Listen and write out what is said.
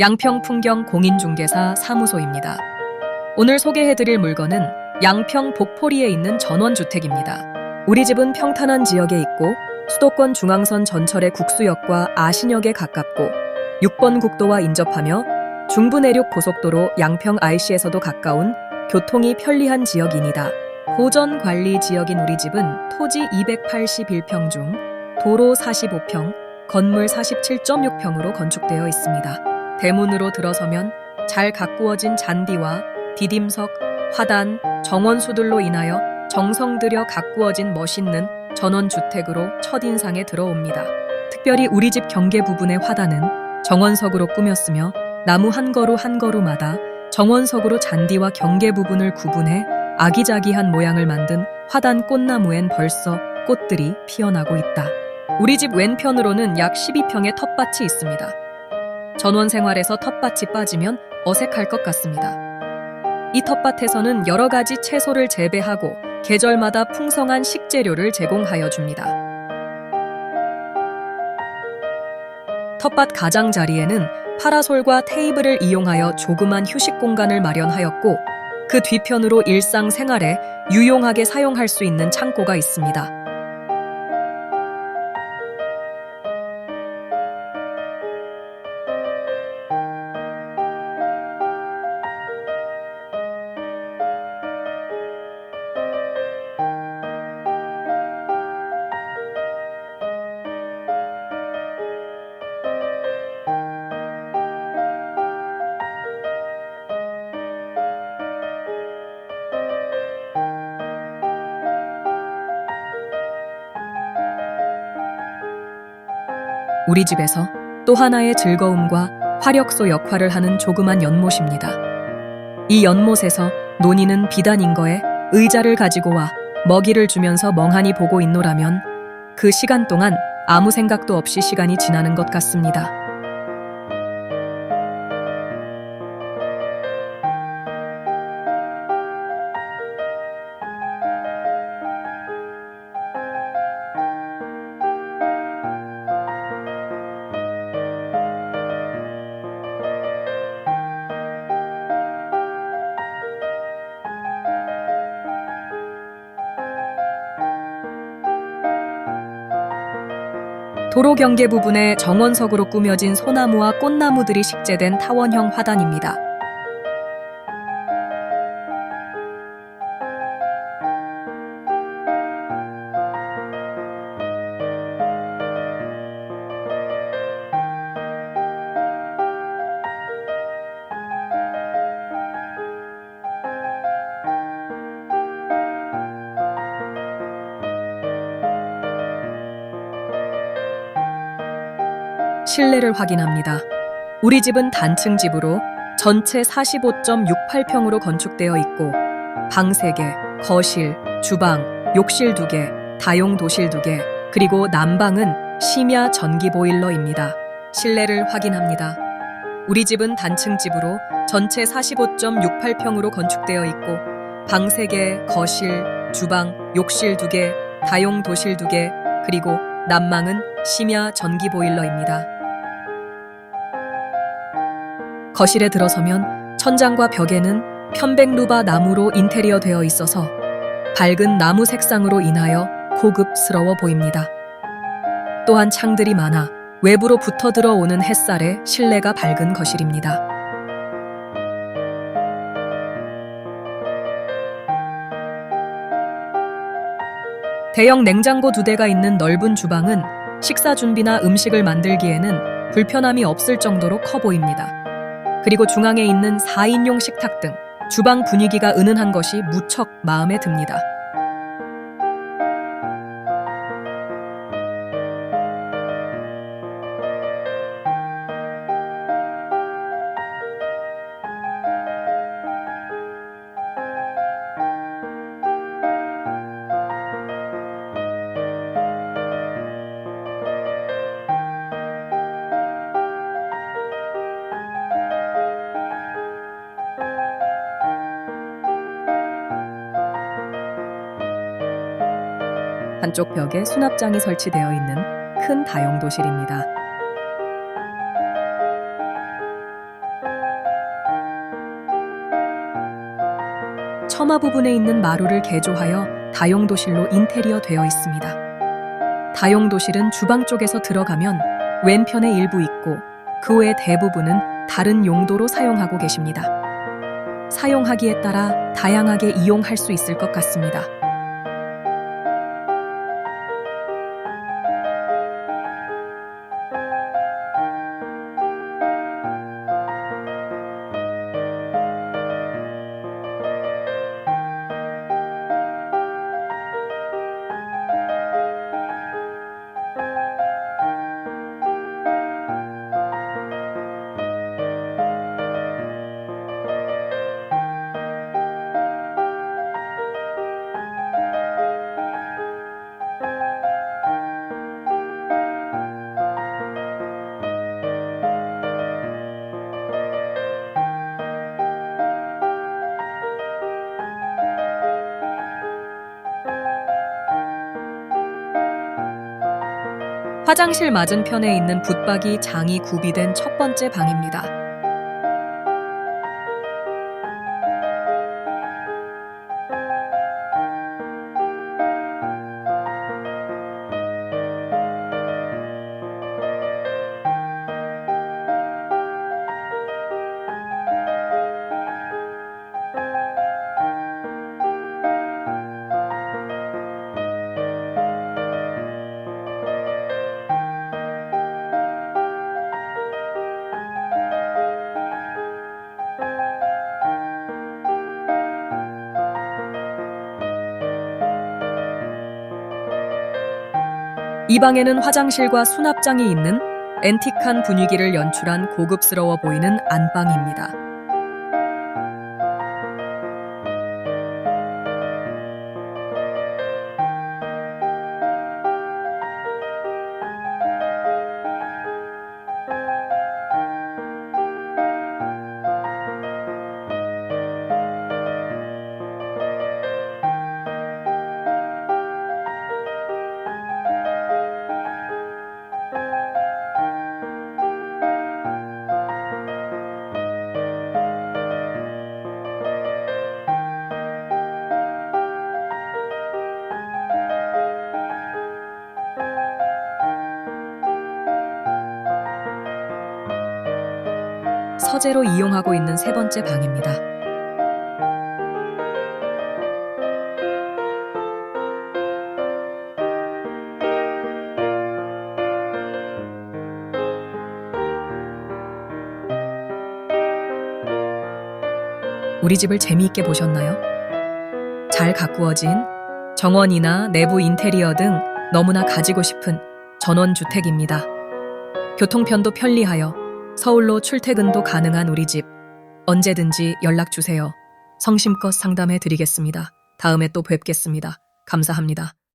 양평 풍경 공인중개사 사무소입니다. 오늘 소개해드릴 물건은 양평 복포리에 있는 전원주택입니다. 우리 집은 평탄한 지역에 있고 수도권 중앙선 전철의 국수역과 아신역에 가깝고 6번 국도와 인접하며 중부 내륙 고속도로 양평 IC에서도 가까운 교통이 편리한 지역이니다. 보전 관리 지역인 우리 집은 토지 281평 중 도로 45평, 건물 47.6평으로 건축되어 있습니다. 대문으로 들어서면 잘 가꾸어진 잔디와 디딤석, 화단, 정원수들로 인하여 정성 들여 가꾸어진 멋있는 전원주택으로 첫인상에 들어옵니다. 특별히 우리 집 경계 부분의 화단은 정원석으로 꾸몄으며 나무 한 그루 한 그루마다 정원석으로 잔디와 경계 부분을 구분해 아기자기한 모양을 만든 화단 꽃나무엔 벌써 꽃들이 피어나고 있다. 우리 집 왼편으로는 약 12평의 텃밭이 있습니다. 전원 생활에서 텃밭이 빠지면 어색할 것 같습니다. 이 텃밭에서는 여러 가지 채소를 재배하고 계절마다 풍성한 식재료를 제공하여 줍니다. 텃밭 가장자리에는 파라솔과 테이블을 이용하여 조그만 휴식 공간을 마련하였고 그 뒤편으로 일상생활에 유용하게 사용할 수 있는 창고가 있습니다. 우리 집에서 또 하나의 즐거움과 화력소 역할을 하는 조그만 연못입니다. 이 연못에서 논이는 비단인 거에 의자를 가지고 와 먹이를 주면서 멍하니 보고 있노라면 그 시간 동안 아무 생각도 없이 시간이 지나는 것 같습니다. 도로 경계 부분에 정원석으로 꾸며진 소나무와 꽃나무들이 식재된 타원형 화단입니다. 실내를 확인합니다. 우리 집은 단층 집으로 전체 45.68평으로 건축되어 있고 방 3개, 거실, 주방, 욕실 2개, 다용 도실 2개, 그리고 난방은 심야 전기 보일러입니다. 실내를 확인합니다. 우리 집은 단층 집으로 전체 45.68평으로 건축되어 있고 방 3개, 거실, 주방, 욕실 2개, 다용 도실 2개, 그리고 난방은 심야 전기 보일러입니다. 거실에 들어서면 천장과 벽에는 편백루바 나무로 인테리어 되어 있어서 밝은 나무 색상으로 인하여 고급스러워 보입니다. 또한 창들이 많아 외부로 붙어 들어오는 햇살에 실내가 밝은 거실입니다. 대형 냉장고 두 대가 있는 넓은 주방은 식사 준비나 음식을 만들기에는 불편함이 없을 정도로 커 보입니다. 그리고 중앙에 있는 4인용 식탁 등 주방 분위기가 은은한 것이 무척 마음에 듭니다. 안쪽 벽에 수납장이 설치되어 있는 큰 다용 도실입니다. 처마 부분에 있는 마루를 개조하여 다용 도실로 인테리어 되어 있습니다. 다용 도실은 주방 쪽에서 들어가면 왼편에 일부 있고 그 외 대부분은 다른 용도로 사용하고 계십니다. 사용하기에 따라 다양하게 이용할 수 있을 것 같습니다. 화장실 맞은편에 있는 붙박이 장이 구비된 첫 번째 방입니다. 이 방에는 화장실과 수납장이 있는 앤틱한 분위기를 연출한 고급스러워 보이는 안방입니다. 서재로 이용하고 있는 세 번째 방입니다. 우리 집을 재미있게 보셨나요? 잘 가꾸어진 정원이나 내부 인테리어 등 너무나 가지고 싶은 전원주택입니다. 교통편도 편리하여 서울로 출퇴근도 가능한 우리 집. 언제든지 연락 주세요. 성심껏 상담해 드리겠습니다. 다음에 또 뵙겠습니다. 감사합니다.